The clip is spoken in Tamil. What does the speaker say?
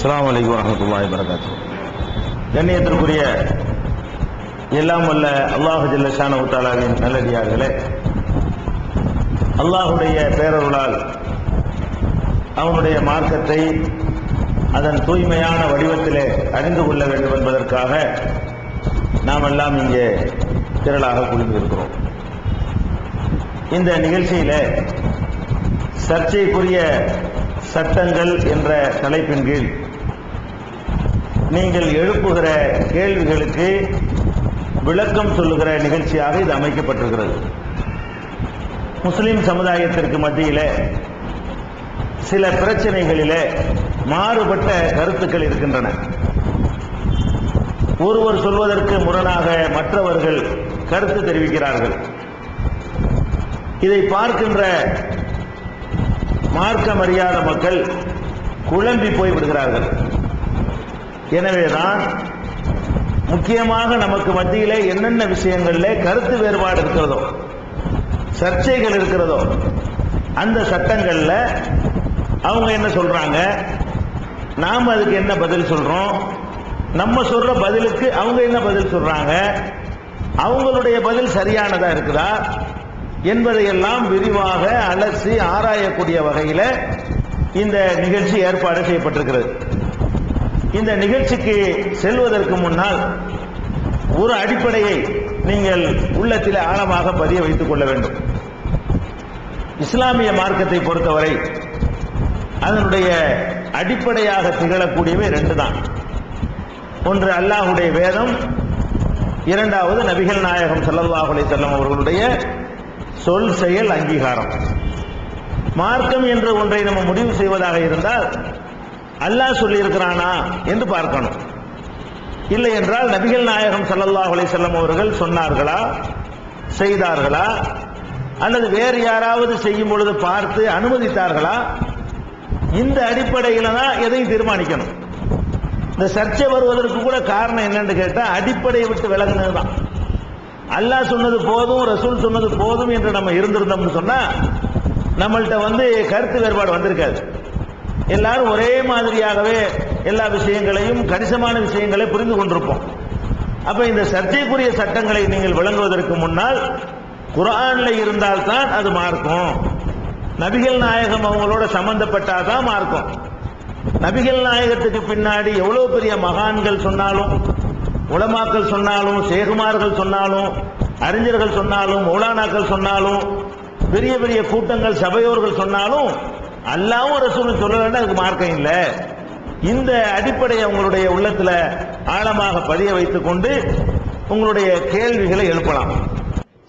அஸ்லாம் வலைக்கு வரமத்துல்லாய் வரகாத்து கண்ணியத்திற்குரிய எல்லாம் வல்ல அல்லாஹு ஜல்லஷான உத்தாலாவின் நல்லடியார்களே அல்லாஹுடைய பேரருளால் அவனுடைய மார்க்கத்தை அதன் தூய்மையான வடிவத்திலே அறிந்து கொள்ள வேண்டும் என்பதற்காக நாம் எல்லாம் இங்கே திரளாக குழுந்திருக்கிறோம் இந்த நிகழ்ச்சியில சர்ச்சைக்குரிய சட்டங்கள் என்ற தலைப்பின் கீழ் நீங்கள் எழுப்புகிற கேள்விகளுக்கு விளக்கம் சொல்லுகிற நிகழ்ச்சியாக இது அமைக்கப்பட்டிருக்கிறது. முஸ்லிம் சமுதாயத்திற்கு மத்தியில் சில பிரச்சனைகளில் மாறுபட்ட கருத்துக்கள் இருக்கின்றன. ஒருவர் சொல்வதற்கு முரணாக மற்றவர்கள் கருத்து தெரிவிக்கிறார்கள். இதை பார்க்கின்ற மார்க்கம் அறியாத மக்கள் குழம்பி போய் விடுகிறார்கள். எனவேதான் முக்கியமாக நமக்கு மத்தியிலே என்னென்ன விஷயங்கள்ல கருத்து வேறுபாடு இருக்கிறதோ சர்ச்சைகள் இருக்கிறதோ அந்த சட்டங்கள்ல அவங்க என்ன சொல்றாங்க? நாம் அதுக்கு என்ன பதில் சொல்றோம்? நம்ம சொல்ற பதிலுக்கு அவங்க என்ன பதில் சொல்றாங்க? அவங்களுடைய பதில் சரியானதா இருக்குதா? என்பதையெல்லாம் விரிவாக அலசி ஆராயக்கூடிய வகையில் இந்த நிகழ்ச்சி ஏற்பாடு செய்யப்பட்டிருக்கிறது. இந்த நிகழ்ச்சிக்கு செல்வதற்கு முன்னால் ஒரு அடிப்படையை நீங்கள் உள்ளத்தில் ஆழமாக பதிய வைத்துக் கொள்ள வேண்டும். இஸ்லாமிய மார்க்கத்தை பொறுத்தவரை அதனுடைய அடிப்படையாக திகழக்கூடியவை ரெண்டு தான். ஒன்று அல்லாஹுடைய வேதம் இரண்டாவது நபிகள் நாயகம் ஸல்லல்லாஹு செல்லம் அவர்களுடைய சொல் செயல் அங்கீகாரம். மார்க்கம் என்ற ஒன்றை நம்ம முடிவு செய்வதாக இருந்தால் அல்லாஹ் சொல்லியிருக்கிறானா என்று பார்க்கணும். இல்லை என்றால் நபிகள் நாயகம் சல்லல்லாஹ் அலைஹி அவர்கள் சொன்னார்களா? செய்தார்களா? அல்லது வேறு யாராவது செய்யும் பொழுது பார்த்து அனுமதித்தார்களா? இந்த அடிப்படையில் தான் எதையும் தீர்மானிக்கணும். இந்த சர்ச்சை வருவதற்கு கூட காரணம் என்னன்னு கேட்டால் அடிப்படையை விட்டு விலகினது தான் அல்லாஹ் சொன்னது போதும் ரசூல் சொன்னது போதும் என்று நம்ம இருந்திருந்தோம்னு சொன்னா நம்மள்கிட்ட வந்து கருத்து வேறுபாடு வந்திருக்காது. எல்லாரும் ஒரே மாதிரியாகவே எல்லா விஷயங்களையும் கணிசமான விஷயங்களை புரிந்து கொண்டிருப்போம். அப்ப இந்த சர்ச்சைக்குரிய சட்டங்களை நீங்கள் விளங்குவதற்கு முன்னால் குரான்ல இருந்தால்தான் அது மார்க்கும். நபிகள் நாயகம் அவங்களோட சம்பந்தப்பட்டாதான் மார்க்கும். நபிகள் நாயகத்துக்கு பின்னாடி எவ்வளவு பெரிய மகான்கள் சொன்னாலும் உலமாக்கள் சொன்னாலும் சேகுமார்கள் சொன்னாலும் அறிஞர்கள் சொன்னாலும் மௌலானாக்கள் சொன்னாலும் பெரிய பெரிய கூட்டங்கள் சபையோர்கள் சொன்னாலும் அல்லாவும் ரசூலும் சொல்ல அதுக்கு மார்க்கம் இல்லை. இந்த அடிப்படையை உங்களுடைய உள்ளத்தில் ஆழமாக பதிய வைத்துக்கொண்டு உங்களுடைய கேள்விகளை எழுப்பலாம்.